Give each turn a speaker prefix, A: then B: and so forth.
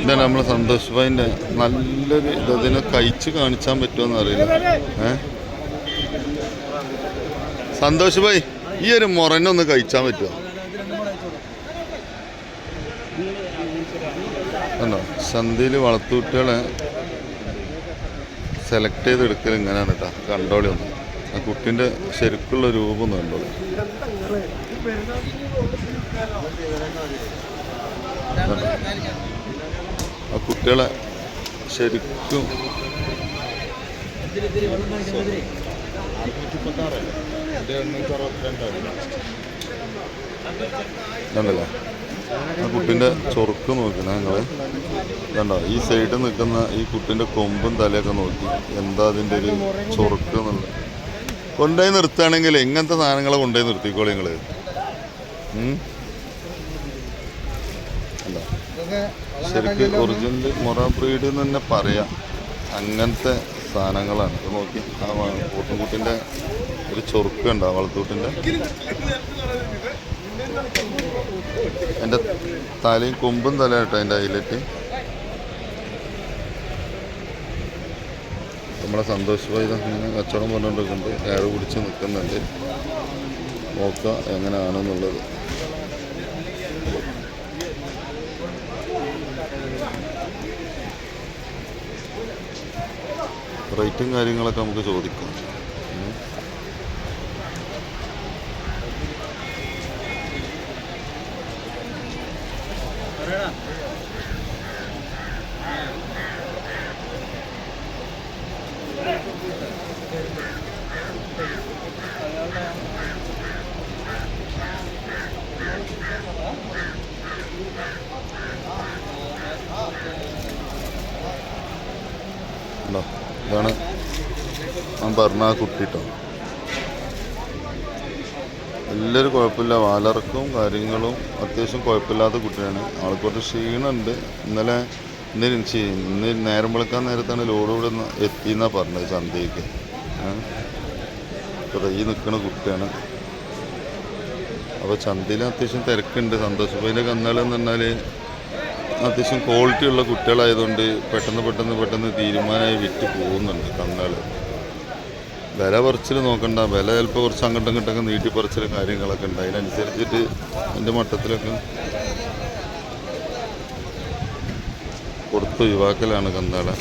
A: ഇതാണ് നമ്മളെ സന്തോഷ് ഭായിന്റെ നല്ലൊരു ഇത്. ഇതിനെ കഴിച്ച് കാണിച്ചാൻ പറ്റുമെന്ന് അറിയില്ല. ഏ? സന്തോഷ് ഭായ് ഈ ഒരു മുറനൊന്ന് കഴിച്ചാൻ പറ്റുമോ? കണ്ടോ? സന്ധിയിൽ വളർത്തുകുട്ടികളെ സെലക്ട് ചെയ്തെടുക്കൽ ഇങ്ങനെയാണ് കേട്ടോ. കണ്ടോളി ഒന്ന്. ആ കുട്ടീന്റെ ശരിക്കുള്ള രൂപം ഒന്ന് കണ്ടോളി. കണ്ടോ? കുട്ടികളെ ശരിക്കും കണ്ടല്ലേ? ആ കുട്ടിന്റെ ചൊറുക്ക് നോക്കണേ നിങ്ങൾ കണ്ടോ? ഈ സൈഡിൽ നിൽക്കുന്ന ഈ കുട്ടിന്റെ കൊമ്പും തലയൊക്കെ നോക്കി എന്താ അതിന്റെ ഒരു ചൊറുക്ക് എന്നുള്ളത്. കൊണ്ടുപോയി നിർത്തുകയാണെങ്കിൽ ഇങ്ങനത്തെ സാധനങ്ങളെ കൊണ്ടുപോയി നിർത്തിക്കോളി നിങ്ങൾ ശരിക്കും ഒറിജിനൽ മൊറ ബ്രീഡ് എന്ന് തന്നെ പറയാം. അങ്ങനത്തെ സാധനങ്ങളാണ്. ഇത് നോക്കി ആ കൂട്ടുംകൂട്ടിന്റെ ഒരു ചൊറുക്കുണ്ട് ആ വളത്തൂട്ടിന്റെ എന്റെ തലയും കൊമ്പും തല കേട്ടോ എന്റെ ഹൈലൈറ്റ് നമ്മളെ സന്തോഷ് ഭായി ഇങ്ങനെ കച്ചവടം പറഞ്ഞുകൊണ്ടിരിക്കുന്നുണ്ട്. എയർ പിടിച്ച് നിൽക്കുന്നുണ്ട്. നോക്കുക എങ്ങനെയാണെന്നുള്ളത്. റേറ്റും കാര്യങ്ങളൊക്കെ നമുക്ക് ചോദിക്കാം ഉം. ഉണ്ടോ ഇതാണ് ഞാൻ പറഞ്ഞ ആ കുട്ടി കേട്ടോ എല്ലാവരും കുഴപ്പമില്ല. വാലർക്കും കാര്യങ്ങളും അത്യാവശ്യം കുഴപ്പമില്ലാത്ത കുട്ടിയാണ്. ആൾക്ക് കുറച്ച് ക്ഷീണമുണ്ട് ഇന്നലെ ഇന്ന് ഇന്ന് നേരം വിളക്കാൻ നേരത്താണ് ലോഡ് ഇവിടെ എത്തിയെന്നാണ് പറഞ്ഞത് ചന്തയ്ക്ക് ഈ നിൽക്കുന്ന കുട്ടിയാണ്. അപ്പോൾ ചന്തയിൽ അത്യാവശ്യം തിരക്കുണ്ട്. സന്തോഷ് അതിന്റെ കന്നാളെന്ന് പറഞ്ഞാൽ അത്യാവശ്യം ക്വാളിറ്റി ഉള്ള കുട്ടികളായതുകൊണ്ട് പെട്ടെന്ന് പെട്ടെന്ന് പെട്ടെന്ന് തീരുമാനമായി വിറ്റ് പോകുന്നുണ്ട് കന്നുകൾ വില പറിച്ചിൽ നോക്കണ്ട വില ചിലപ്പോൾ കുറച്ച് അങ്ങോട്ടും ഇങ്ങോട്ടൊക്കെ നീട്ടി പറിച്ചിൽ കാര്യങ്ങളൊക്കെ ഉണ്ട്. അതിനനുസരിച്ചിട്ട് എന്റെ മട്ടത്തിലൊക്കെ കൊടുത്ത് ഒഴിവാക്കലാണ് കന്നാളെ